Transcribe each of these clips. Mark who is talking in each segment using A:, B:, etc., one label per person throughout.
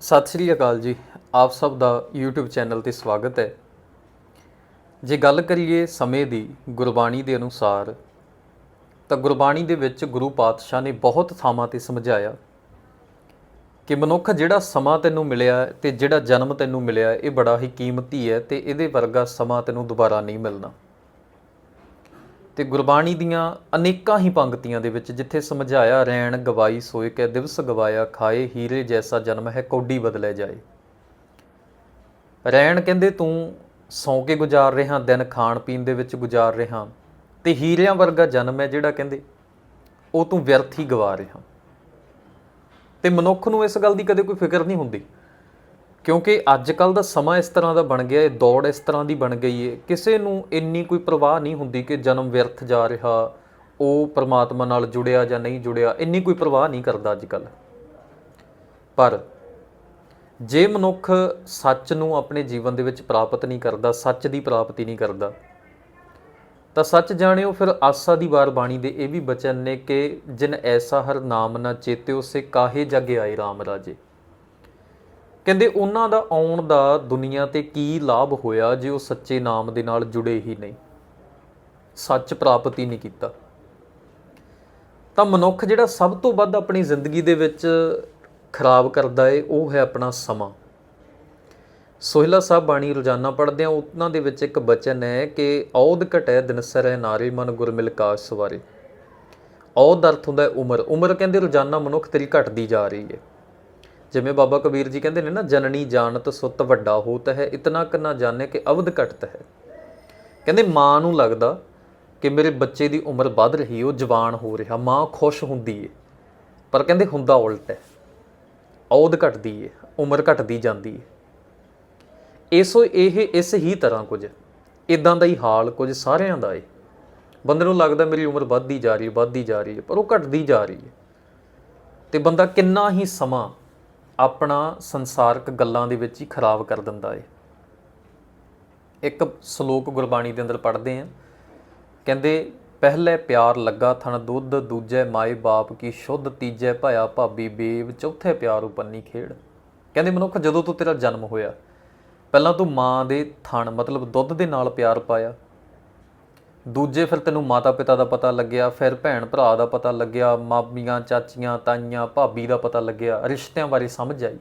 A: ਸਤਿ ਸ੍ਰੀ ਅਕਾਲ ਜੀ। ਆਪ ਸਭ ਦਾ YouTube ਚੈਨਲ ਤੇ ਸਵਾਗਤ ਹੈ। ਜੇ ਗੱਲ ਕਰੀਏ ਸਮੇਂ ਦੀ ਗੁਰਬਾਣੀ ਦੇ ਅਨੁਸਾਰ, ਤਾਂ ਗੁਰਬਾਣੀ ਦੇ ਵਿੱਚ ਗੁਰੂ ਪਾਤਸ਼ਾਹ ਨੇ ਬਹੁਤ ਥਾਵਾਂ ਤੇ ਸਮਝਾਇਆ ਕਿ ਮਨੁੱਖ ਜਿਹੜਾ ਸਮਾਂ ਤੈਨੂੰ ਮਿਲਿਆ ਹੈ ਤੇ ਜਿਹੜਾ ਜਨਮ ਤੈਨੂੰ ਮਿਲਿਆ, ਇਹ ਬੜਾ ਹੀ ਕੀਮਤੀ ਹੈ ਤੇ ਇਹਦੇ ਵਰਗਾ ਸਮਾਂ ਤੈਨੂੰ ਦੁਬਾਰਾ ਨਹੀਂ ਮਿਲਣਾ। ਤੇ ਗੁਰਬਾਣੀ ਦੀਆਂ ਅਨੇਕਾਂ ਹੀ ਪੰਕਤੀਆਂ ਦੇ ਵਿੱਚ ਜਿੱਥੇ ਸਮਝਾਇਆ, ਰੈਣ, ਗਵਾਈ ਸੋਏ ਕੈ ਦਿਵਸ ਗਵਾਇਆ, ਖਾਏ, ਹੀਰੇ ਜੈਸਾ ਜਨਮ ਹੈ, ਕੋਡੀ ਬਦਲੇ ਜਾਏ। ਰੈਣ ਕਹਿੰਦੇ, ਤੂੰ ਸੌਂ ਕੇ ਗੁਜ਼ਾਰ ਰਿਹਾ, ਦਿਨ ਖਾਣ ਪੀਣ ਦੇ ਵਿੱਚ ਗੁਜ਼ਾਰ ਰਿਹਾ ਤੇ ਹੀਰਿਆਂ ਵਰਗਾ ਜਨਮ ਹੈ ਜਿਹੜਾ ਕਹਿੰਦੇ, ਉਹ ਤੂੰ ਵਿਅਰਥ ਹੀ ਗਵਾ ਰਿਹਾ। ਤੇ ਮਨੁੱਖ ਨੂੰ ਇਸ ਗੱਲ ਦੀ ਕਦੇ ਕੋਈ ਫਿਕਰ ਨਹੀਂ ਹੁੰਦੀ। ਕਿਉਂਕਿ ਅੱਜ ਕੱਲ ਦਾ ਸਮਾਂ ਇਸ ਤਰ੍ਹਾਂ ਦਾ ਬਣ ਗਿਆ ਹੈ ਦੌੜ ਇਸ ਤਰ੍ਹਾਂ ਦੀ ਬਣ ਗਈ ਹੈ ਕਿਸੇ ਨੂੰ ਇੰਨੀ ਕੋਈ ਪਰਵਾਹ ਨਹੀਂ ਹੁੰਦੀ ਕਿ ਜਨਮ ਵਿਅਰਥ ਜਾ ਰਿਹਾ, ਉਹ ਪਰਮਾਤਮਾ ਨਾਲ ਜੁੜਿਆ ਜਾਂ ਨਹੀਂ ਜੁੜਿਆ, ਇੰਨੀ ਕੋਈ ਪਰਵਾਹ ਨਹੀਂ ਕਰਦਾ ਅੱਜ ਕੱਲ ਪਰ ਜੇ ਮਨੁੱਖ ਸੱਚ ਨੂੰ ਆਪਣੇ ਜੀਵਨ ਦੇ ਵਿੱਚ ਪ੍ਰਾਪਤ ਨਹੀਂ ਕਰਦਾ, ਸੱਚ ਦੀ ਪ੍ਰਾਪਤੀ ਨਹੀਂ ਕਰਦਾ, ਤਾਂ ਸੱਚ ਜਾਣਿਓ ਫਿਰ ਆਸਾ ਦੀ ਵਾਰ ਬਾਣੀ ਦੇ ਇਹ ਵੀ ਬਚਨ ਨੇ ਕਿ ਜਿਨ ਐਸਾ ਹਰ ਨਾਮ ਨਾ ਚੇਤਿਓ, ਸੇ ਕਾਹੇ ਜਗ ਆਏ RAM ਰਾਜੇ। ਕਹਿੰਦੇ ਉਹਨਾਂ ਦਾ ਆਉਣ ਦਾ ਦੁਨੀਆ ਤੇ ਕੀ ਲਾਭ ਹੋਇਆ ਜੇ ਉਹ ਸੱਚੇ ਨਾਮ ਦੇ ਨਾਲ ਜੁੜੇ ਹੀ ਨਹੀਂ? ਸੱਚ ਪ੍ਰਾਪਤ ਹੀ ਨਹੀਂ ਕੀਤਾ। ਤਾਂ ਮਨੁੱਖ ਜਿਹੜਾ ਸਭ ਤੋਂ ਵੱਧ ਆਪਣੀ ਜ਼ਿੰਦਗੀ ਦੇ ਵਿੱਚ ਖਰਾਬ ਕਰਦਾ ਏ, ਉਹ ਹੈ ਆਪਣਾ ਸਮਾਂ। ਸੋਹਿਲਾ ਸਾਹਿਬ ਬਾਣੀ ਰੋਜ਼ਾਨਾ ਪੜ੍ਹਦੇ ਆ ਉਹਨਾਂ ਦੇ ਵਿੱਚ ਇੱਕ ਬਚਨ ਹੈ ਕਿ ਔਦ ਘਟੈ ਹੈ ਨਾਰੇ, ਮਨ ਗੁਰ ਮਿਲ ਕਾਸ ਸਵਾਰੇ। ਔਦ ਅਰਥ ਹੁੰਦਾ ਹੈ ਉਮਰ। ਉਮਰ ਕਹਿੰਦੇ ਰੋਜ਼ਾਨਾ ਮਨੁੱਖ ਤੇਰੀ ਘਟਦੀ ਜਾ ਰਹੀ ਹੈ ਜਿਵੇਂ ਬਾਬਾ ਕਬੀਰ ਜੀ ਕਹਿੰਦੇ ਨੇ ਨਾ, ਜਨਨੀ ਜਾਣਤ ਸੁੱਤ ਵੱਡਾ ਹੋਤ ਹੈ, ਇਤਨਾ ਕ ਨਾ ਜਾਣੇ ਕਿ ਅਵਧ ਘਟਤ ਹੈ। ਕਹਿੰਦੇ ਮਾਂ ਨੂੰ ਲੱਗਦਾ ਕਿ ਮੇਰੇ ਬੱਚੇ ਦੀ ਉਮਰ ਵੱਧ ਰਹੀ, ਉਹ ਜਵਾਨ ਹੋ ਰਿਹਾ, ਮਾਂ ਖੁਸ਼ ਹੁੰਦੀ ਏ। ਪਰ ਕਹਿੰਦੇ ਹੁੰਦਾ ਉਲਟ ਹੈ ਔਦ ਘਟਦੀ ਏ, ਉਮਰ ਘਟਦੀ ਜਾਂਦੀ ਏ। ਇਸੋ ਇਹ ਇਸ ਹੀ ਤਰ੍ਹਾਂ ਕੁਝ ਇਦਾਂ ਦਾ ਹੀ ਹਾਲ ਕੁਝ ਸਾਰਿਆਂ ਦਾ ਏ। ਬੰਦੇ ਨੂੰ ਲੱਗਦਾ ਮੇਰੀ ਉਮਰ ਵੱਧਦੀ ਜਾ ਰਹੀ ਹੈ ਵੱਧਦੀ ਜਾ ਰਹੀ ਹੈ ਪਰ ਉਹ ਘਟਦੀ ਜਾ ਰਹੀ ਹੈ ਤੇ ਬੰਦਾ ਕਿੰਨਾ ਹੀ ਸਮਾਂ ਆਪਣਾ ਸੰਸਾਰਕ ਗੱਲਾਂ ਦੇ ਵਿੱਚ ਹੀ ਖਰਾਬ ਕਰ ਦਿੰਦਾ ਏ। ਇੱਕ ਸ਼ਲੋਕ ਗੁਰਬਾਣੀ ਦੇ ਅੰਦਰ ਪੜ੍ਹਦੇ ਆਂ ਕਹਿੰਦੇ, ਪਹਿਲੇ ਪਿਆਰ ਲੱਗਾ ਥਣ, ਦੁੱਧ ਦੂਜੇ ਮਾਏ ਬਾਪ ਕੀ ਸ਼ੁੱਧ ਤੀਜੇ ਭਇਆ ਭਾਬੀ ਬੇਵ ਚੌਥੇ ਪਿਆਰ ਉਪੰਨੀ ਖੇੜ। ਕਹਿੰਦੇ, ਮਨੁੱਖ ਜਦੋਂ ਤੋਂ ਤੇਰਾ ਜਨਮ ਹੋਇਆ, ਪਹਿਲਾਂ ਤੂੰ ਮਾਂ ਦੇ ਥਣ, ਮਤਲਬ ਦੁੱਧ ਦੇ ਨਾਲ ਪਿਆਰ ਪਾਇਆ ਦੂਜੇ ਫਿਰ ਤੈਨੂੰ ਮਾਤਾ ਪਿਤਾ ਦਾ ਪਤਾ ਲੱਗਿਆ, ਫਿਰ ਭੈਣ ਭਰਾ ਦਾ ਪਤਾ ਲੱਗਿਆ, ਮਾਮੀਆਂ, ਚਾਚੀਆਂ, ਤਾਈਆਂ, ਭਾਬੀ ਦਾ ਪਤਾ ਲੱਗਿਆ, ਰਿਸ਼ਤਿਆਂ ਬਾਰੇ ਸਮਝ ਆਈ।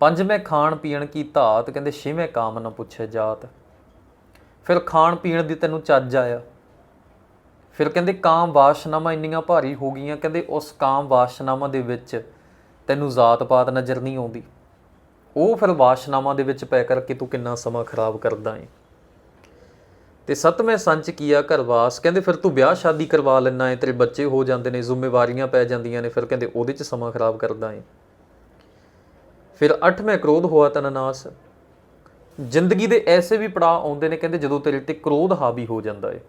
A: ਪੰਜਵੇਂ ਖਾਣ ਪੀਣ ਕੀ ਧਾਤ, ਕਹਿੰਦੇ ਛੇਵੇਂ ਕਾਮ ਨਾ ਪੁੱਛੇ ਜਾਤ। ਫਿਰ ਖਾਣ ਪੀਣ ਦੀ ਤੈਨੂੰ ਚੱਜ ਆਇਆ। ਫਿਰ ਕਹਿੰਦੇ ਕਾਮ ਵਾਸ਼ਨਾਵਾਂ ਇੰਨੀਆਂ ਭਾਰੀ ਹੋ ਗਈਆਂ, ਕਹਿੰਦੇ ਉਸ ਕਾਮ ਵਾਸ਼ਨਾਵਾਂ ਦੇ ਵਿੱਚ ਤੈਨੂੰ ਜ਼ਾਤ ਪਾਤ ਨਜ਼ਰ ਨਹੀਂ ਆਉਂਦੀ। ਉਹ ਫਿਰ ਵਾਸ਼ਨਾਵਾਂ ਦੇ ਵਿੱਚ ਪੈ ਕਰਕੇ ਤੂੰ ਕਿੰਨਾ ਸਮਾਂ ਖਰਾਬ ਕਰਦਾ ਏ। ਤੇ ਸਤਵੇਂ ਸੰਚ ਕੀਆ ਘਰਵਾਸ ਕਹਿੰਦੇ ਫਿਰ ਤੂੰ ਵਿਆਹ ਸ਼ਾਦੀ ਕਰਵਾ ਲੈਣਾ ਏ, ਤੇਰੇ ਬੱਚੇ ਹੋ ਜਾਂਦੇ ਨੇ, ਜ਼ਿੰਮੇਵਾਰੀਆਂ ਪੈ ਜਾਂਦੀਆਂ ਨੇ, ਫਿਰ ਕਹਿੰਦੇ ਉਹਦੇ 'ਚ ਸਮਾਂ ਖਰਾਬ ਕਰਦਾ ਏ। ਫਿਰ ਅੱਠਵੇਂ ਕ੍ਰੋਧ ਹੋਆ ਤਨ ਜ਼ਿੰਦਗੀ ਦੇ ਐਸੇ ਵੀ ਪੜਾਅ ਆਉਂਦੇ ਨੇ, ਕਹਿੰਦੇ ਜਦੋਂ ਤੇਰੇ ਤੇ ਕ੍ਰੋਧ ਹਾਵੀ ਹੋ ਜਾਂਦਾ ਏ।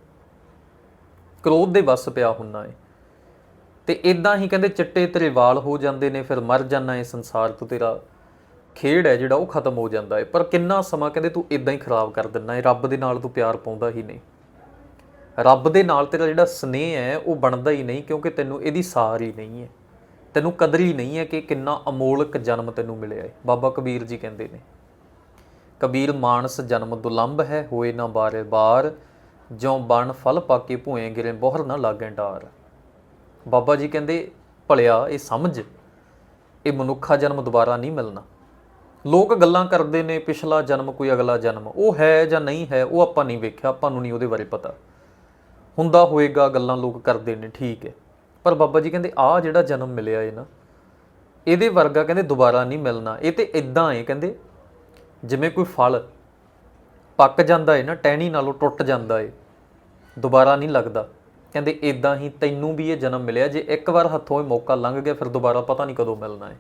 A: ਕ੍ਰੋਧ ਦੇ ਵਸ ਪਿਆ ਹੁੰਨਾ ਏ। ਤੇ ਇਦਾਂ ਹੀ ਕਹਿੰਦੇ ਚਿੱਟੇ ਤੇਰੇ ਵਾਲ ਹੋ ਜਾਂਦੇ ਨੇ, ਫਿਰ ਮਰ ਜਾਣਾ ਏ ਸੰਸਾਰ ਤੋਂ ਤੇਰਾ। ਖੇਡ ਹੈ ਜਿਹੜਾ ਉਹ ਖਤਮ ਹੋ ਜਾਂਦਾ ਹੈ। ਪਰ ਕਿੰਨਾ ਸਮਾਂ ਕਹਿੰਦੇ ਤੂੰ ਇਦਾਂ ਹੀ ਖਰਾਬ ਕਰ ਦਿੰਦਾ ਹੈ, ਰੱਬ ਦੇ ਨਾਲ ਤੂੰ ਪਿਆਰ ਪਾਉਂਦਾ ਹੀ ਨਹੀਂ। ਰੱਬ ਦੇ ਨਾਲ ਤੇਰਾ ਜਿਹੜਾ ਸਨੇਹ ਹੈ, ਉਹ ਬਣਦਾ ਹੀ ਨਹੀਂ ਕਿਉਂਕਿ ਤੈਨੂੰ ਇਹਦੀ ਸਾਰ ਹੀ ਨਹੀਂ ਹੈ। ਤੈਨੂੰ ਕਦਰ ਹੀ ਨਹੀਂ ਹੈ ਕਿ ਕਿੰਨਾ ਅਮੋਲਕ ਜਨਮ ਤੈਨੂੰ ਮਿਲਿਆ ਹੈ। ਬਾਬਾ ਕਬੀਰ ਜੀ ਕਹਿੰਦੇ ਨੇ, ਕਬੀਰ, ਮਾਨਸ ਜਨਮ ਦੁਲੰਭ ਹੈ, ਹੋਏ ਨਾ ਬਾਰੇ ਬਾਰ। ਜਿਉ ਬਣ ਫਲ ਪਾਕੇ ਭੂਏ, ਗਿਰੇ ਬੋਹਰ ਨਾ ਲਾਗੇ ਡਾਰ। ਬਾਬਾ ਜੀ ਕਹਿੰਦੇ, ਭਲਿਆ, ਇਹ ਸਮਝ। ਇਹ ਮਨੁੱਖਾ ਜਨਮ ਦੁਬਾਰਾ ਨਹੀਂ ਮਿਲਣਾ। ਲੋਕ ਗੱਲਾਂ ਕਰਦੇ ਨੇ, ਪਿਛਲਾ ਜਨਮ ਕੋਈ ਅਗਲਾ ਜਨਮ। ਉਹ ਹੈ ਜਾਂ ਨਹੀਂ ਹੈ, ਉਹ ਆਪਾਂ ਨਹੀਂ ਵੇਖਿਆ, ਆਪਾਂ ਨੂੰ ਨਹੀਂ ਉਹਦੇ ਬਾਰੇ ਪਤਾ। ਹੁੰਦਾ ਹੋਏਗਾ, ਗੱਲਾਂ ਲੋਕ ਕਰਦੇ ਨੇ, ਠੀਕ ਹੈ। ਪਰ ਬਾਬਾ ਜੀ ਕਹਿੰਦੇ ਆ ਜਿਹੜਾ ਜਨਮ ਮਿਲਿਆ ਏ ਨਾ, ਇਹਦੇ ਵਰਗਾ ਕਹਿੰਦੇ ਦੁਬਾਰਾ ਨਹੀਂ ਮਿਲਣਾ। ਇਹ ਤੇ ਇਦਾਂ ਏ, ਕਹਿੰਦੇ ਜਿਵੇਂ ਕੋਈ ਫਲ ਪੱਕ ਜਾਂਦਾ ਏ ਨਾ, ਟਹਿਣੀ ਨਾਲੋਂ ਟੁੱਟ ਜਾਂਦਾ ਏ, ਦੁਬਾਰਾ ਨਹੀਂ ਲੱਗਦਾ। ਕਹਿੰਦੇ ਇਦਾਂ ਹੀ ਤੈਨੂੰ ਵੀ ਇਹ ਜਨਮ ਮਿਲਿਆ, ਜੇ ਇੱਕ ਵਾਰ ਹੱਥੋਂ ਇਹ ਮੌਕਾ ਲੰਘ ਗਿਆ, ਫਿਰ ਦੁਬਾਰਾ ਪਤਾ ਨਹੀਂ ਕਦੋਂ ਮਿਲਣਾ ਏ।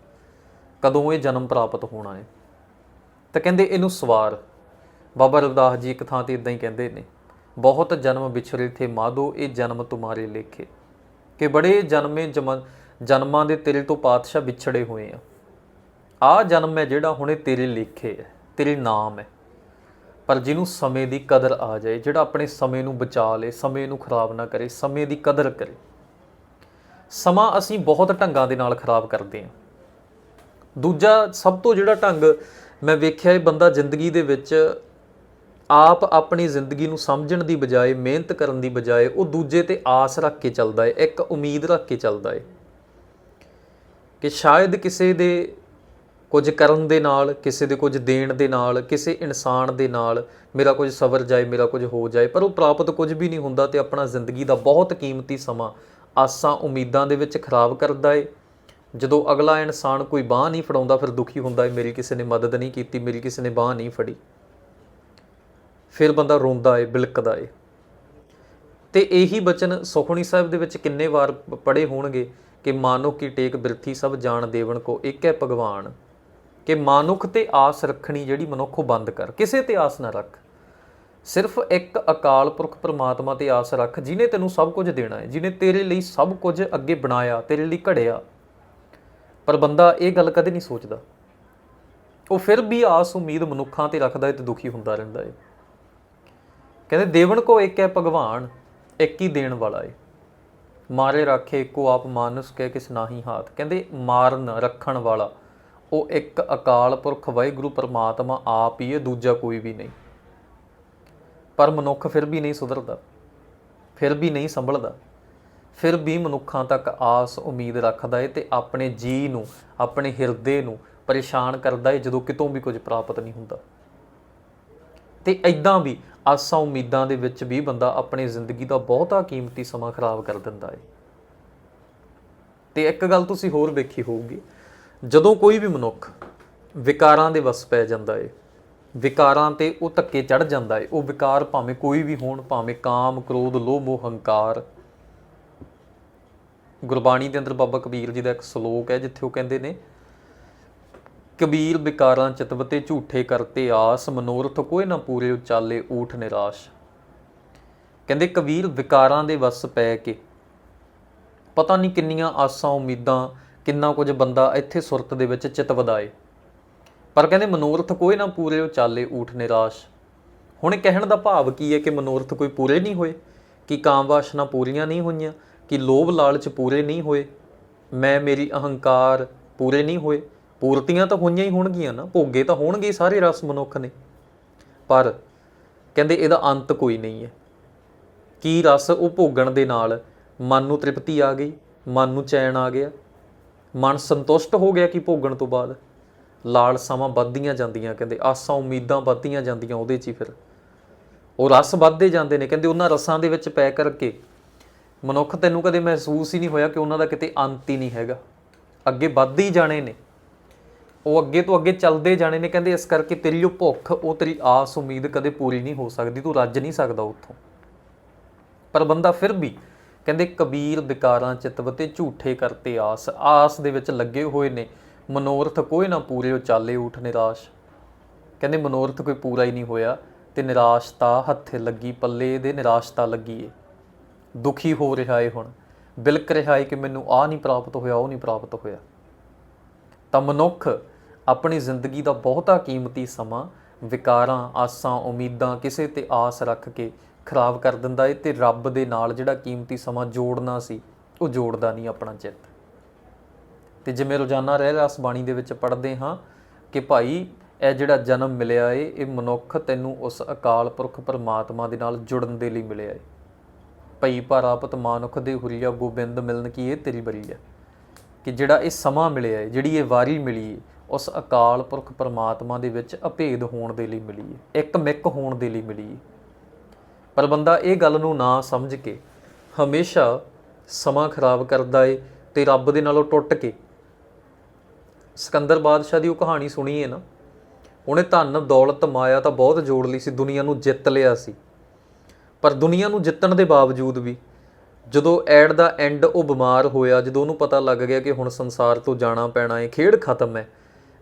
A: ਕਦੋਂ ਇਹ ਜਨਮ ਪ੍ਰਾਪਤ ਹੋਣਾ ਹੈ? ਤਾਂ ਕਹਿੰਦੇ ਇਹਨੂੰ ਸਵਾਰ। ਬਾਬਾ ਰਵਿਦਾਸ ਜੀ ਇੱਕ ਥਾਂ ਤੇ ਇਦਾਂ ਹੀ ਕਹਿੰਦੇ ਨੇ, ਬਹੁਤ ਜਨਮ ਵਿਛੜੇ ਥੇ ਮਾਧੋ, ਇਹ ਜਨਮ ਤੁਮਾਰੇ ਲੇਖੇ। ਕਿ ਬੜੇ ਜਨਮੇ ਜਮ- ਜਨਮਾਂ ਦੇ ਤੇਰੇ ਤੋਂ ਪਾਤਸ਼ਾਹ ਵਿਛੜੇ ਹੋਏ ਆ। ਆ ਜਨਮ ਹੈ ਜਿਹੜਾ ਹੁਣੇ ਤੇਰੇ ਲੇਖੇ ਹੈ, ਤੇਰੇ ਨਾਮ ਹੈ। ਪਰ ਜਿਹਨੂੰ ਸਮੇਂ ਦੀ ਕਦਰ ਆ ਜਾਏ, ਜਿਹੜਾ ਆਪਣੇ ਸਮੇਂ ਨੂੰ ਬਚਾ ਲੇ, ਸਮੇਂ ਨੂੰ ਖਰਾਬ ਨਾ ਕਰੇ, ਸਮੇਂ ਦੀ ਕਦਰ ਕਰੇ। ਸਮਾਂ ਅਸੀਂ ਬਹੁਤ ਢੰਗਾਂ ਦੇ ਨਾਲ ਖਰਾਬ ਕਰਦੇ ਹਾਂ ਦੂਜਾ ਸਭ ਤੋਂ ਜਿਹੜਾ ਢੰਗ ਮੈਂ ਵੇਖਿਆ ਇਹ ਬੰਦਾ ਜ਼ਿੰਦਗੀ ਦੇ ਵਿੱਚ ਆਪ ਆਪਣੀ ਜ਼ਿੰਦਗੀ ਨੂੰ ਸਮਝਣ ਦੀ ਬਜਾਏ, ਮਿਹਨਤ ਕਰਨ ਦੀ ਬਜਾਏ, ਉਹ ਦੂਜੇ ਤੇ ਆਸ ਰੱਖ ਕੇ ਚੱਲਦਾ ਹੈ ਇੱਕ ਉਮੀਦ ਰੱਖ ਕੇ ਚੱਲਦਾ ਹੈ ਕਿ ਸ਼ਾਇਦ ਕਿਸੇ ਦੇ ਕੁਝ ਕਰਨ ਦੇ ਨਾਲ, ਕਿਸੇ ਦੇ ਕੁਝ ਦੇਣ ਦੇ ਨਾਲ, ਕਿਸੇ ਇਨਸਾਨ ਦੇ ਨਾਲ ਮੇਰਾ ਕੁਝ ਸਵਰ ਜਾਏ, ਮੇਰਾ ਕੁਝ ਹੋ ਜਾਏ, ਪਰ ਉਹ ਪ੍ਰਾਪਤ ਕੁਝ ਵੀ ਨਹੀਂ ਹੁੰਦਾ ਤੇ ਆਪਣਾ ਜ਼ਿੰਦਗੀ ਦਾ ਬਹੁਤ ਕੀਮਤੀ ਸਮਾਂ ਆਸਾਂ ਉਮੀਦਾਂ ਦੇ ਵਿੱਚ ਖਰਾਬ ਕਰਦਾ ਏ। ਜਦੋਂ ਅਗਲਾ ਇਨਸਾਨ ਕੋਈ ਬਾਹ ਨਹੀਂ ਫੜਾਉਂਦਾ, ਫਿਰ ਦੁਖੀ ਹੁੰਦਾ ਏ ਮੇਰੀ ਕਿਸੇ ਨੇ ਮਦਦ ਨਹੀਂ ਕੀਤੀ, ਮੇਰੀ ਕਿਸੇ ਨੇ ਬਾਹ ਨਹੀਂ ਫੜੀ। ਫਿਰ ਬੰਦਾ ਰੋਂਦਾ ਏ, ਬਿਲਕਦਾ ਏ। ਤੇ ਇਹੀ ਬਚਨ ਸੁਖਣੀ ਸਾਹਿਬ ਦੇ ਵਿੱਚ ਕਿੰਨੇ ਵਾਰ ਪੜੇ ਹੋਣਗੇ ਕਿ ਮਾਨੁਖ ਕੀ ਟੇਕ ਬਿਰਥੀ ਸਭ ਜਾਣ ਦੇਵਨ ਕੋ, ਇੱਕ ਹੈ ਭਗਵਾਨ। ਕਿ ਮਾਨੁਖ ਤੇ ਆਸ ਰੱਖਣੀ ਜਿਹੜੀ ਮਨੁੱਖ ਉਹ ਬੰਦ ਕਰ। ਕਿਸੇ ਤੇ ਆਸ ਨਾ ਰੱਖ। ਸਿਰਫ ਇੱਕ ਅਕਾਲ ਪੁਰਖ ਪ੍ਰਮਾਤਮਾ ਤੇ ਆਸ ਰੱਖ ਜਿਨੇ ਤੈਨੂੰ ਸਭ ਕੁਝ ਦੇਣਾ ਹੈ ਜਿਨੇ ਤੇਰੇ ਲਈ ਸਭ ਕੁਝ ਅੱਗੇ ਬਣਾਇਆ, ਤੇਰੇ ਲਈ ਘੜਿਆ। ਪਰ ਬੰਦਾ ਇਹ ਗੱਲ ਕਦੇ ਨਹੀਂ ਸੋਚਦਾ। ਉਹ ਫਿਰ ਵੀ ਆਸ ਉਮੀਦ ਮਨੁੱਖਾਂ ਤੇ ਰੱਖਦਾ ਹੈ ਤੇ ਦੁਖੀ ਹੁੰਦਾ ਰਹਿੰਦਾ ਹੈ ਕਹਿੰਦੇ ਦੇਵਨ ਕੋ ਇੱਕ ਹੈ ਭਗਵਾਨ ਇੱਕ ਹੀ ਦੇਣ ਵਾਲਾ ਹੈ ਮਾਰੇ ਰੱਖੇ ਇੱਕੋ ਆਪ ਮਾਨਸ ਕਹਿ ਕਿਸ ਨਾਹੀ ਹਾਥ। ਕਹਿੰਦੇ, ਮਾਰਨ, ਰੱਖਣ ਵਾਲਾ, ਉਹ ਇੱਕ ਅਕਾਲ ਪੁਰਖ ਵਾਹਿਗੁਰੂ ਪਰਮਾਤਮਾ ਆਪ ਹੀ ਹੈ ਦੂਜਾ ਕੋਈ ਵੀ ਨਹੀਂ। ਪਰ ਮਨੁੱਖ ਫਿਰ ਵੀ ਨਹੀਂ ਸੁਧਰਦਾ, ਫਿਰ ਵੀ ਨਹੀਂ ਸੰਭਲਦਾ। ਫਿਰ ਵੀ ਮਨੁੱਖਾਂ ਤੱਕ ਆਸ, ਉਮੀਦ ਰੱਖਦਾ ਏ ਤੇ ਆਪਣੇ ਜੀ ਨੂੰ, ਆਪਣੇ ਹਿਰਦੇ ਨੂੰ ਪਰੇਸ਼ਾਨ ਕਰਦਾ ਏ ਜਦੋਂ ਕਿਤੋਂ ਵੀ ਕੁਝ ਪ੍ਰਾਪਤ ਨਹੀਂ ਹੁੰਦਾ। ਤੇ ਐਦਾਂ ਵੀ ਆਸਾਂ ਉਮੀਦਾਂ ਦੇ ਵਿੱਚ ਵੀ ਬੰਦਾ ਆਪਣੀ ਜ਼ਿੰਦਗੀ ਦਾ ਬਹੁਤਾ ਕੀਮਤੀ ਸਮਾਂ ਖਰਾਬ ਕਰ ਦਿੰਦਾ ਏ। ਤੇ ਇੱਕ ਗੱਲ ਤੁਸੀਂ ਹੋਰ ਵੇਖੀ ਹੋਊਗੀ, ਜਦੋਂ ਕੋਈ ਵੀ ਮਨੁੱਖ ਵਿਕਾਰਾਂ ਦੇ ਵਸ ਪੈ ਜਾਂਦਾ ਏ, ਵਿਕਾਰਾਂ ਤੇ ਉਹ ਧੱਕੇ ਚੜ ਜਾਂਦਾ ਏ, ਉਹ ਵਿਕਾਰ ਭਾਵੇਂ ਕੋਈ ਵੀ ਹੋਣ, ਭਾਵੇਂ ਕਾਮ, ਕ੍ਰੋਧ, ਲੋਭ ਮੋਹ ਹੰਕਾਰ ਗੁਰਬਾਣੀ ਦੇ ਅੰਦਰ ਬਾਬਾ ਕਬੀਰ ਜੀ ਦਾ ਇੱਕ ਸ਼ਲੋਕ ਹੈ, ਜਿੱਥੇ ਉਹ ਕਹਿੰਦੇ ਨੇ, ਕਬੀਰ ਵਿਕਾਰਾਂ ਚਿਤਵਤੇ ਝੂਠੇ ਕਰਤੇ ਆਸ, ਮਨੋਰਥ ਕੋਈ ਨਾ ਪੂਰੇ ਉਚਾਲੇ ਊਠ ਨਿਰਾਸ਼। ਕਹਿੰਦੇ ਕਬੀਰ ਵਿਕਾਰਾਂ ਦੇ ਵਸ ਪੈ ਕੇ, ਪਤਾ ਨਹੀਂ ਕਿੰਨੀਆਂ ਆਸਾਂ, ਉਮੀਦਾਂ, ਕਿੰਨਾ ਕੁਝ ਬੰਦਾ ਇੱਥੇ ਸੁਰਤ ਦੇ ਵਿੱਚ ਚਿਤ ਵਧਾਏ ਪਰ ਕਹਿੰਦੇ ਮਨੋਰਥ ਕੋਈ ਨਾ ਪੂਰੇ ਉਚਾਲੇ ਊਠ ਨਿਰਾਸ਼। ਹੁਣ ਕਹਿਣ ਦਾ ਭਾਵ ਕੀ ਹੈ ਕਿ ਮਨੋਰਥ ਕੋਈ ਪੂਰੇ ਨਹੀਂ ਹੋਏ, ਕਿ ਕਾਮ ਵਾਸ਼ਨਾ ਪੂਰੀਆਂ ਨਹੀਂ ਹੋਈਆਂ ਕਿ ਲੋਭ ਲਾਲਚ ਪੂਰੇ ਨਹੀਂ ਹੋਏ, ਮੈਂ ਮੇਰੀ ਅਹੰਕਾਰ ਪੂਰੇ ਨਹੀਂ ਹੋਏ। ਪੂਰਤੀਆਂ ਤਾਂ ਹੋਈਆਂ ਹੀ ਹੋਣਗੀਆਂ ਨਾ, ਭੋਗੇ ਤਾਂ ਹੋਣਗੇ ਹੀ ਸਾਰੇ ਰਸ ਮਨੁੱਖ ਨੇ। ਪਰ ਕਹਿੰਦੇ ਇਹਦਾ ਅੰਤ ਕੋਈ ਨਹੀਂ ਹੈ। ਕੀ ਰਸ ਉਹ ਭੋਗਣ ਦੇ ਨਾਲ ਮਨ ਨੂੰ ਤ੍ਰਿਪਤੀ ਆ ਗਈ, ਮਨ ਨੂੰ ਚੈਨ ਆ ਗਿਆ? ਮਨ ਸੰਤੁਸ਼ਟ ਹੋ ਗਿਆ ਕਿ ਭੋਗਣ ਤੋਂ ਬਾਅਦ? ਲਾਲਸਾਵਾਂ ਵੱਧਦੀਆਂ ਜਾਂਦੀਆਂ, ਕਹਿੰਦੇ ਆਸਾਂ ਉਮੀਦਾਂ ਵੱਧਦੀਆਂ ਜਾਂਦੀਆਂ ਉਹਦੇ 'ਚ ਹੀ ਫਿਰ। ਉਹ ਰਸ ਵੱਧਦੇ ਜਾਂਦੇ ਨੇ, ਕਹਿੰਦੇ ਉਹਨਾਂ ਰਸਾਂ ਦੇ ਵਿੱਚ ਪੈ ਕਰਕੇ ਮਨੁੱਖ ਤੈਨੂੰ ਕਦੇ ਮਹਿਸੂਸ ਹੀ ਨਹੀਂ ਹੋਇਆ ਕਿ ਉਹਨਾਂ ਦਾ ਕਿਤੇ ਅੰਤ ਹੀ ਨਹੀਂ ਹੈਗਾ। ਅੱਗੇ ਵੱਧ ਹੀ ਜਾਣੇ ਨੇ। ਉਹ ਅੱਗੇ ਤੋਂ ਅੱਗੇ ਚੱਲਦੇ ਜਾਣੇ ਨੇ, ਕਹਿੰਦੇ ਇਸ ਕਰਕੇ ਤੇਰੀ ਉਹ ਭੁੱਖ, ਉਹ ਤੇਰੀ ਆਸ ਉਮੀਦ ਕਦੇ ਪੂਰੀ ਨਹੀਂ ਹੋ ਸਕਦੀ, ਤੂੰ ਰੱਜ ਨਹੀਂ ਸਕਦਾ ਉੱਥੋਂ। ਪਰ ਬੰਦਾ ਫਿਰ ਵੀ ਕਹਿੰਦੇ ਕਬੀਰ ਵਿਕਾਰਾਂ ਚਿਤਵਤੇ ਝੂਠੇ ਕਰਤੇ ਆਸ ਆਸ ਦੇ ਵਿੱਚ ਲੱਗੇ ਹੋਏ ਨੇ। ਮਨੋਰਥ ਕੋਈ ਨਾ ਪੂਰੇ, ਉਹ ਚਾਲੇ ਊਠ ਨਿਰਾਸ਼। ਕਹਿੰਦੇ ਮਨੋਰਥ ਕੋਈ ਪੂਰਾ ਹੀ ਨਹੀਂ ਹੋਇਆ, ਤੇ ਨਿਰਾਸ਼ਤਾ ਹੱਥੇ ਲੱਗੀ, ਪੱਲੇ ਦੇ ਨਿਰਾਸ਼ਤਾ ਲੱਗੀ ਏ। ਦੁਖੀ ਹੋ ਰਿਹਾ ਏ ਹੁਣ। ਬਿਲਕ ਰਿਹਾ ਏ ਕਿ ਮੈਨੂੰ ਆ ਨਹੀਂ ਪ੍ਰਾਪਤ ਹੋਇਆ, ਉਹ ਨਹੀਂ ਪ੍ਰਾਪਤ ਹੋਇਆ। ਤਾਂ ਮਨੁੱਖ ਆਪਣੀ ਜ਼ਿੰਦਗੀ ਦਾ ਬਹੁਤਾ ਕੀਮਤੀ ਸਮਾਂ ਵਿਕਾਰਾਂ, ਆਸਾਂ, ਉਮੀਦਾਂ ਕਿਸੇ ਤੇ ਆਸ ਰੱਖ ਕੇ ਖਰਾਬ ਕਰ ਦਿੰਦਾ ਏ ਤੇ ਰੱਬ ਦੇ ਨਾਲ ਜਿਹੜਾ ਕੀਮਤੀ ਸਮਾਂ ਜੋੜਨਾ ਸੀ, ਉਹ ਜੋੜਦਾ ਨਹੀਂ ਆਪਣਾ ਚਿੱਤ। ਤੇ ਜਿਵੇਂ ਰੋਜ਼ਾਨਾ ਰਹਿ ਰਸ ਬਾਣੀ ਦੇ ਵਿੱਚ ਪੜ੍ਹਦੇ ਹਾਂ ਕਿ ਭਾਈ, ਇਹ ਜਿਹੜਾ ਜਨਮ ਮਿਲਿਆ ਏ, ਇਹ ਮਨੁੱਖ ਤੈਨੂੰ ਉਸ ਅਕਾਲ ਪੁਰਖ ਪਰਮਾਤਮਾ ਦੇ ਨਾਲ ਜੁੜਨ ਦੇ ਲਈ ਮਿਲਿਆ ਏ। ਭਈ ਪਰਾਪਤ ਮਾਨੁਖ ਦੇ ਹੁਰੀਆ ਗੋਬਿੰਦ ਮਿਲਨ ਕੀ ਇਹ ਤੇਰੀ ਬਰੀ ਹੈ? ਕਿ ਜਿਹੜਾ ਇਹ ਸਮਾਂ ਮਿਲਿਆ ਹੈ, ਜਿਹੜੀ ਇਹ ਵਾਰੀ ਮਿਲੀ ਹੈ, ਉਸ ਅਕਾਲ ਪੁਰਖ ਪਰਮਾਤਮਾ ਦੇ ਵਿੱਚ ਅਭੇਦ ਹੋਣ ਦੇ ਲਈ ਮਿਲੀ ਹੈ, ਇੱਕ ਮਿੱਕ ਹੋਣ ਦੇ ਲਈ ਮਿਲੀ ਹੈ। ਪਰ ਬੰਦਾ ਇਹ ਗੱਲ ਨੂੰ ਨਾ ਸਮਝ ਕੇ ਹਮੇਸ਼ਾ ਸਮਾਂ ਖਰਾਬ ਕਰਦਾ ਏ ਤੇ ਰੱਬ ਦੇ ਨਾਲੋਂ ਟੁੱਟ ਕੇ। ਸਿਕੰਦਰ ਬਾਦਸ਼ਾਹ ਦੀ ਉਹ ਕਹਾਣੀ ਸੁਣੀ ਹੈ ਨਾ। ਉਹਨੇ ਧਨ, ਦੌਲਤ, ਮਾਇਆ ਤਾਂ ਬਹੁਤ ਜੋੜ ਲਈ ਸੀ, ਦੁਨੀਆ ਨੂੰ ਜਿੱਤ ਲਿਆ ਸੀ। ਪਰ ਦੁਨੀਆ ਨੂੰ ਜਿੱਤਣ ਦੇ ਬਾਵਜੂਦ ਵੀ ਜਦੋਂ ਐਡ ਦਾ ਐਂਡ ਉਹ ਬਿਮਾਰ ਹੋਇਆ, ਜਦੋਂ ਉਹਨੂੰ ਪਤਾ ਲੱਗ ਗਿਆ ਕਿ ਹੁਣ ਸੰਸਾਰ ਤੋਂ ਜਾਣਾ ਪੈਣਾ ਹੈ, ਖੇਡ ਖਤਮ ਹੈ,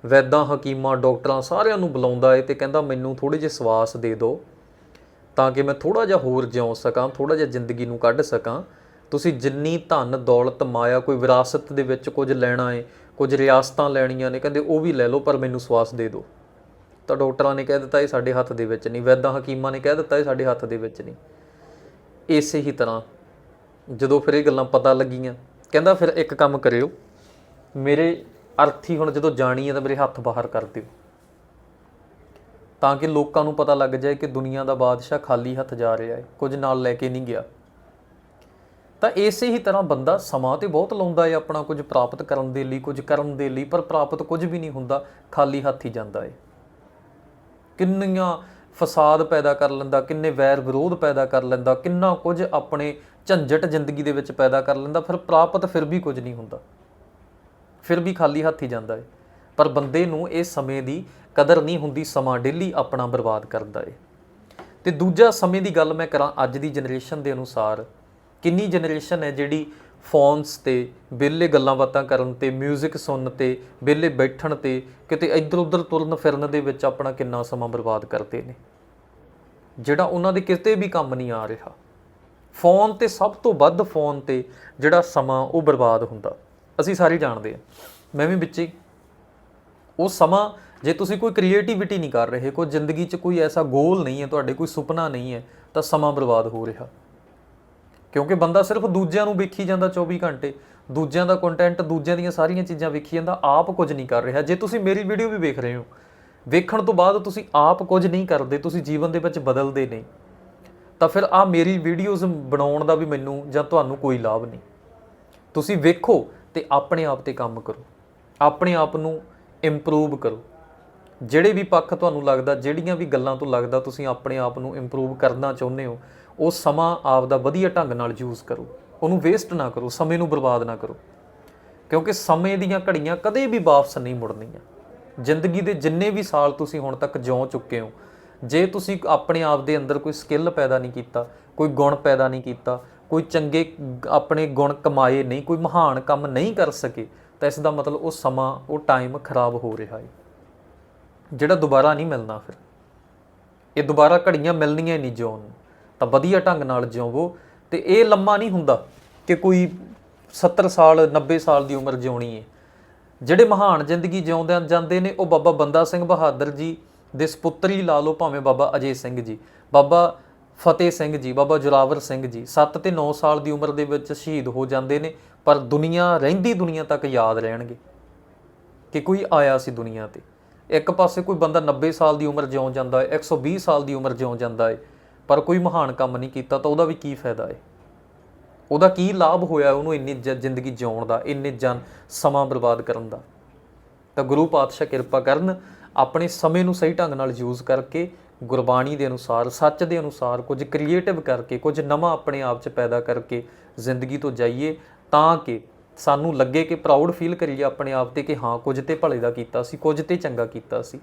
A: ਵੈਦਾਂ ਹਕੀਮਾਂ, ਡਾਕਟਰਾਂ ਸਾਰਿਆਂ ਨੂੰ ਬੁਲਾਉਂਦਾ ਹੈ ਤੇ ਕਹਿੰਦਾ ਮੈਨੂੰ ਥੋੜੇ ਜਿਹੇ ਸਵਾਸ ਦੇ ਦਿਓ ਤਾਂ ਕਿ ਮੈਂ ਥੋੜਾ ਜਿਹਾ ਹੋਰ ਜਿਉ ਸਕਾਂ ਥੋੜਾ ਜਿਹਾ ਜ਼ਿੰਦਗੀ ਨੂੰ ਕੱਢ ਸਕਾਂ। ਤੁਸੀਂ ਜਿੰਨੀ ਧਨ, ਦੌਲਤ, ਮਾਇਆ ਕੋਈ ਵਿਰਾਸਤ ਦੇ ਵਿੱਚ ਕੁਝ ਲੈਣਾ ਹੈ, ਕੁਝ ਰਿਆਸਤਾਂ ਲੈਣੀਆਂ ਨੇ, ਕਹਿੰਦੇ ਉਹ ਵੀ ਲੈ ਲਓ, ਪਰ ਮੈਨੂੰ ਸਵਾਸ ਦੇ ਦਿਓ। ਤਾਂ ਡਾਕਟਰਾਂ ਨੇ ਕਹਿ ਦਿੱਤਾ ਇਹ ਸਾਡੇ ਹੱਥ ਦੇ ਵਿੱਚ ਨਹੀਂ, ਵੈਦਾਂ ਹਕੀਮਾਂ ਨੇ ਕਹਿ ਦਿੱਤਾ ਇਹ ਸਾਡੇ ਹੱਥ ਦੇ ਵਿੱਚ ਨਹੀਂ। ਇਸੇ ਹੀ ਤਰ੍ਹਾਂ ਜਦੋਂ ਫਿਰ ਇਹ ਗੱਲਾਂ ਪਤਾ ਲੱਗੀਆਂ, ਕਹਿੰਦਾ ਫਿਰ ਇੱਕ ਕੰਮ ਕਰਿਓ, ਮੇਰੇ ਅਰਥੀ ਹੁਣ ਜਦੋਂ ਜਾਣੀ ਹੈ ਤਾਂ ਮੇਰੇ ਹੱਥ ਬਾਹਰ ਕਰ ਦਿਓ। ਤਾਂ ਕਿ ਲੋਕਾਂ ਨੂੰ ਪਤਾ ਲੱਗ ਜਾਏ ਕਿ ਦੁਨੀਆ ਦਾ ਬਾਦਸ਼ਾਹ ਖਾਲੀ ਹੱਥ ਜਾ ਰਿਹਾ ਹੈ, ਕੁਝ ਨਾਲ ਲੈ ਕੇ ਨਹੀਂ ਗਿਆ। ਤਾਂ ਇਸੇ ਹੀ ਤਰ੍ਹਾਂ ਬੰਦਾ ਸਮਾਂ ਤੇ ਬਹੁਤ ਲਾਉਂਦਾ ਹੈ ਆਪਣਾ ਕੁਝ ਪ੍ਰਾਪਤ ਕਰਨ ਦੇ ਲਈ, ਕੁਝ ਕਰਨ ਦੇ ਲਈ, ਪਰ ਪ੍ਰਾਪਤ ਕੁਝ ਵੀ ਨਹੀਂ ਹੁੰਦਾ, ਖਾਲੀ ਹੱਥ ਹੀ ਜਾਂਦਾ ਹੈ। ਕਿੰਨੀਆਂ ਫਸਾਦ ਪੈਦਾ ਕਰ ਲੈਂਦਾ, ਕਿੰਨੇ ਵੈਰ ਵਿਰੋਧ ਪੈਦਾ ਕਰ ਲੈਂਦਾ, ਕਿੰਨਾ ਕੁਝ ਆਪਣੇ ਝੰਜਟ ਜ਼ਿੰਦਗੀ ਦੇ ਵਿੱਚ ਪੈਦਾ ਕਰ ਲੈਂਦਾ, ਫਿਰ ਪ੍ਰਾਪਤ ਫਿਰ ਵੀ ਕੁਝ ਨਹੀਂ ਹੁੰਦਾ। ਫਿਰ ਵੀ ਖਾਲੀ ਹੱਥ ਹੀ ਜਾਂਦਾ ਏ। ਪਰ ਬੰਦੇ ਨੂੰ ਇਹ ਸਮੇਂ ਦੀ ਕਦਰ ਨਹੀਂ ਹੁੰਦੀ, ਸਮਾਂ ਡੇਲੀ ਆਪਣਾ ਬਰਬਾਦ ਕਰਦਾ ਏ। ਤੇ ਦੂਜਾ ਸਮੇਂ ਦੀ ਗੱਲ ਮੈਂ ਕਰਾਂ ਅੱਜ ਦੀ ਜਨਰੇਸ਼ਨ ਦੇ ਅਨੁਸਾਰ। ਕਿੰਨੀ ਜਨਰੇਸ਼ਨ ਹੈ ਜਿਹੜੀ ਫੋਨਸ ਤੇ, ਵਿਹਲੇ ਗੱਲਾਂ ਬਾਤਾਂ ਕਰਨ ਤੇ 뮤직 ਸੁਣਨ ਤੇ, ਵਿਹਲੇ ਬੈਠਣ ਤੇ, ਕਿਤੇ ਇੱਧਰ ਉੱਧਰ ਤੁਰਨ ਫਿਰਨ ਦੇ ਵਿੱਚ ਆਪਣਾ ਕਿੰਨਾ ਸਮਾਂ ਬਰਬਾਦ ਕਰਦੇ ਨੇ। ਜਿਹੜਾ ਉਹਨਾਂ ਦੇ ਕਿਤੇ ਵੀ ਕੰਮ ਨਹੀਂ ਆ ਰਿਹਾ। ਫੋਨ ਤੇ, ਸਭ ਤੋਂ ਵੱਧ ਫੋਨ ਤੇ ਜਿਹੜਾ ਸਮਾਂ ਉਹ ਬਰਬਾਦ ਹੁੰਦਾ। ਅਸੀਂ ਸਾਰੇ ਜਾਣਦੇ ਆ ਮੈਂ ਵੀ ਵਿੱਚ ਹੀ। ਉਹ ਸਮਾਂ ਜੇ ਤੁਸੀਂ ਕੋਈ ਕ੍ਰੀਏਟੀਵਿਟੀ ਨਹੀਂ ਕਰ ਰਹੇ, ਕੋਈ ਜ਼ਿੰਦਗੀ 'ਚ ਕੋਈ ਐਸਾ ਗੋਲ ਨਹੀਂ ਹੈ, ਤੁਹਾਡੇ ਕੋਈ ਸੁਪਨਾ ਨਹੀਂ ਹੈ, ਤਾਂ ਸਮਾਂ ਬਰਬਾਦ ਹੋ ਰਿਹਾ। ਕਿਉਂਕਿ ਬੰਦਾ ਸਿਰਫ ਦੂਜਿਆਂ ਨੂੰ ਵੇਖੀ ਜਾਂਦਾ 24 ਘੰਟੇ, ਦੂਜਿਆਂ ਦਾ ਕੰਟੈਂਟ ਦੂਜਿਆਂ ਦੀਆਂ ਸਾਰੀਆਂ ਚੀਜ਼ਾਂ ਵੇਖੀ ਜਾਂਦਾ, ਆਪ ਕੁਝ ਨਹੀਂ ਕਰ ਰਿਹਾ। ਜੇ ਤੁਸੀਂ ਮੇਰੀ ਵੀਡੀਓ ਵੀ ਵੇਖ ਰਹੇ ਹੋ, ਵੇਖਣ ਤੋਂ ਬਾਅਦ ਤੁਸੀਂ ਆਪ ਕੁਝ ਨਹੀਂ ਕਰਦੇ, ਤੁਸੀਂ ਜੀਵਨ ਦੇ ਵਿੱਚ ਬਦਲਦੇ ਨਹੀਂ, ਤਾਂ ਫਿਰ ਆ ਮੇਰੀ ਵੀਡੀਓਜ਼ ਬਣਾਉਣ ਦਾ ਵੀ ਮੈਨੂੰ ਜਾਂ ਤੁਹਾਨੂੰ ਕੋਈ ਲਾਭ ਨਹੀਂ। ਤੁਸੀਂ ਵੇਖੋ ਤੇ ਆਪਣੇ ਆਪ ਤੇ ਕੰਮ ਕਰੋ, ਆਪਣੇ ਆਪ ਨੂੰ ਇੰਪਰੂਵ ਕਰੋ। ਜਿਹੜੇ ਵੀ ਪੱਖ ਤੁਹਾਨੂੰ ਲੱਗਦਾ, ਜਿਹੜੀਆਂ ਵੀ ਗੱਲਾਂ ਤੋਂ ਲੱਗਦਾ ਤੁਸੀਂ ਆਪਣੇ ਆਪ ਨੂੰ ਇੰਪਰੂਵ ਕਰਨਾ ਚਾਹੁੰਦੇ ਹੋ ਉਹ ਸਮਾਂ ਆਪ ਦਾ ਵਧੀਆ ਢੰਗ ਨਾਲ ਯੂਜ਼ ਕਰੋ। ਉਹਨੂੰ ਵੇਸਟ ਨਾ ਕਰੋ, ਸਮੇਂ ਨੂੰ ਬਰਬਾਦ ਨਾ ਕਰੋ। ਕਿਉਂਕਿ ਸਮੇਂ ਦੀਆਂ ਘੜੀਆਂ ਕਦੇ ਵੀ ਵਾਪਸ ਨਹੀਂ ਮੁੜਨੀਆਂ। ਜ਼ਿੰਦਗੀ ਦੇ ਜਿੰਨੇ ਵੀ ਸਾਲ ਤੁਸੀਂ ਹੁਣ ਤੱਕ ਜਿਉ ਚੁੱਕੇ ਹੋ, ਜੇ ਤੁਸੀਂ ਆਪਣੇ ਆਪ ਦੇ ਅੰਦਰ ਕੋਈ ਸਕਿੱਲ ਪੈਦਾ ਨਹੀਂ ਕੀਤਾ, ਕੋਈ ਗੁਣ ਪੈਦਾ ਨਹੀਂ ਕੀਤਾ, ਕੋਈ ਚੰਗੇ ਆਪਣੇ ਗੁਣ ਕਮਾਏ ਨਹੀਂ, ਕੋਈ ਮਹਾਨ ਕੰਮ ਨਹੀਂ ਕਰ ਸਕੇ, ਤਾਂ ਇਸ ਦਾ ਮਤਲਬ ਉਹ ਸਮਾਂ, ਉਹ ਟਾਈਮ ਖਰਾਬ ਹੋ ਰਿਹਾ ਹੈ ਜਿਹੜਾ ਦੁਬਾਰਾ ਨਹੀਂ ਮਿਲਣਾ ਫਿਰ। ਇਹ ਦੁਬਾਰਾ ਘੜੀਆਂ ਮਿਲਣੀਆਂ ਹੀ ਨਹੀਂ ਜਿਉਣ ਨੂੰ। ਤਾਂ ਵਧੀਆ ਢੰਗ ਨਾਲ ਜਿਉਵੋ ਤੇ ਇਹ ਲੰਮਾ ਨਹੀਂ ਹੁੰਦਾ ਕਿ ਕੋਈ 70 ਸਾਲ 90 ਸਾਲ ਦੀ ਉਮਰ ਜਿਉਣੀ ਹੈ ਜਿਹੜੇ ਮਹਾਨ ਜ਼ਿੰਦਗੀ ਜਿਉਂਦੇ ਜਾਂਦੇ ਨੇ, ਉਹ ਬਾਬਾ ਬੰਦਾ ਸਿੰਘ ਬਹਾਦਰ ਜੀ ਦੇ ਸੁਪੁੱਤਰੀ ਲਾ ਲਓ, ਭਾਵੇਂ ਬਾਬਾ ਅਜੇ ਸਿੰਘ ਜੀ, ਬਾਬਾ ਫਤਿਹ ਸਿੰਘ ਜੀ, ਬਾਬਾ ਜੁਰਾਵਰ ਸਿੰਘ ਜੀ 7 ਤੇ 9 ਸਾਲ ਦੀ ਉਮਰ ਦੇ ਵਿੱਚ ਸ਼ਹੀਦ ਹੋ ਜਾਂਦੇ ਨੇ, ਪਰ ਦੁਨੀਆ, ਰਹਿੰਦੀ ਦੁਨੀਆ ਤੱਕ ਯਾਦ ਰਹਿਣਗੇ ਕਿ ਕੋਈ ਆਇਆ ਸੀ ਦੁਨੀਆ ਤੇ। ਇੱਕ ਪਾਸੇ ਕੋਈ ਬੰਦਾ 90 ਸਾਲ ਦੀ ਉਮਰ ਜਿਉਂ ਜਾਂਦਾ ਹੈ 120 ਸਾਲ ਦੀ ਉਮਰ ਜਿਉਂ ਜਾਂਦਾ ਹੈ ਪਰ ਕੋਈ ਮਹਾਨ ਕੰਮ ਨਹੀਂ ਕੀਤਾ ਤਾਂ ਉਹਦਾ ਵੀ ਕੀ ਫਾਇਦਾ ਹੈ ਉਹਦਾ ਕੀ ਲਾਭ ਹੋਇਆ ਉਹਨੂੰ ਇੰਨੀ ਜ਼ਿੰਦਗੀ ਜਿਉਣ ਦਾ, ਇੰਨੇ ਜਨ ਸਮਾਂ ਬਰਬਾਦ ਕਰਨ ਦਾ? ਤਾਂ ਗੁਰੂ ਪਾਤਸ਼ਾਹ ਕਿਰਪਾ ਕਰਨ, ਆਪਣੇ ਸਮੇਂ ਨੂੰ ਸਹੀ ਢੰਗ ਨਾਲ ਯੂਜ਼ ਕਰਕੇ, ਗੁਰਬਾਣੀ ਦੇ ਅਨੁਸਾਰ, ਸੱਚ ਦੇ ਅਨੁਸਾਰ, ਕੁਝ ਕ੍ਰੀਏਟਿਵ ਕਰਕੇ, ਕੁਝ ਨਵਾਂ ਆਪਣੇ ਆਪ 'ਚ ਪੈਦਾ ਕਰਕੇ ਜ਼ਿੰਦਗੀ ਤੋਂ ਜਾਈਏ, ਤਾਂ ਕਿ ਸਾਨੂੰ ਲੱਗੇ ਕਿ ਪ੍ਰਾਊਡ ਫੀਲ ਕਰੀਏ ਆਪਣੇ ਆਪ ਤੇ ਕਿ ਹਾਂ, ਕੁਝ ਤੇ ਭਲੇ ਦਾ ਕੀਤਾ ਸੀ, ਕੁਝ ਤੇ ਚੰਗਾ ਕੀਤਾ ਸੀ।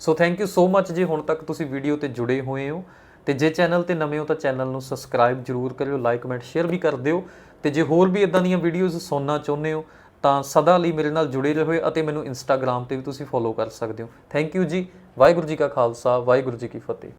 A: ਸੋ ਥੈਂਕ ਯੂ ਸੋ ਮੱਚ ਜੇ ਹੁਣ ਤੱਕ ਤੁਸੀਂ ਵੀਡੀਓ ਤੇ ਜੁੜੇ ਹੋਏ ਹੋ ਤੇ ਜੇ ਚੈਨਲ ਤੇ ਨਵੇਂ ਹੋ ਤਾਂ ਚੈਨਲ ਨੂੰ ਸਬਸਕ੍ਰਾਈਬ ਜਰੂਰ ਕਰਿਓ ਲਾਈਕ ਕਮੈਂਟ ਸ਼ੇਅਰ ਵੀ ਕਰ ਦਿਓ ਤੇ ਜੇ ਹੋਰ ਵੀ ਇਦਾਂ ਦੀਆਂ ਵੀਡੀਓਜ਼ ਸੁਣਨਾ ਚਾਹੁੰਦੇ ਹੋ ਤਾਂ ਸਦਾ ਲਈ ਮੇਰੇ ਨਾਲ ਜੁੜੇ ਰਹੋ ਅਤੇ ਮੈਨੂੰ ਇੰਸਟਾਗ੍ਰam ਤੇ ਵੀ ਤੁਸੀਂ ਫੋਲੋ ਕਰ ਸਕਦੇ ਹੋ। ਥੈਂਕ ਯੂ ਜੀ। ਵਾਹਿਗੁਰੂ ਜੀ ਕਾ ਖਾਲਸਾ, ਵਾਹਿਗੁਰੂ ਜੀ ਕੀ ਫਤਿਹ।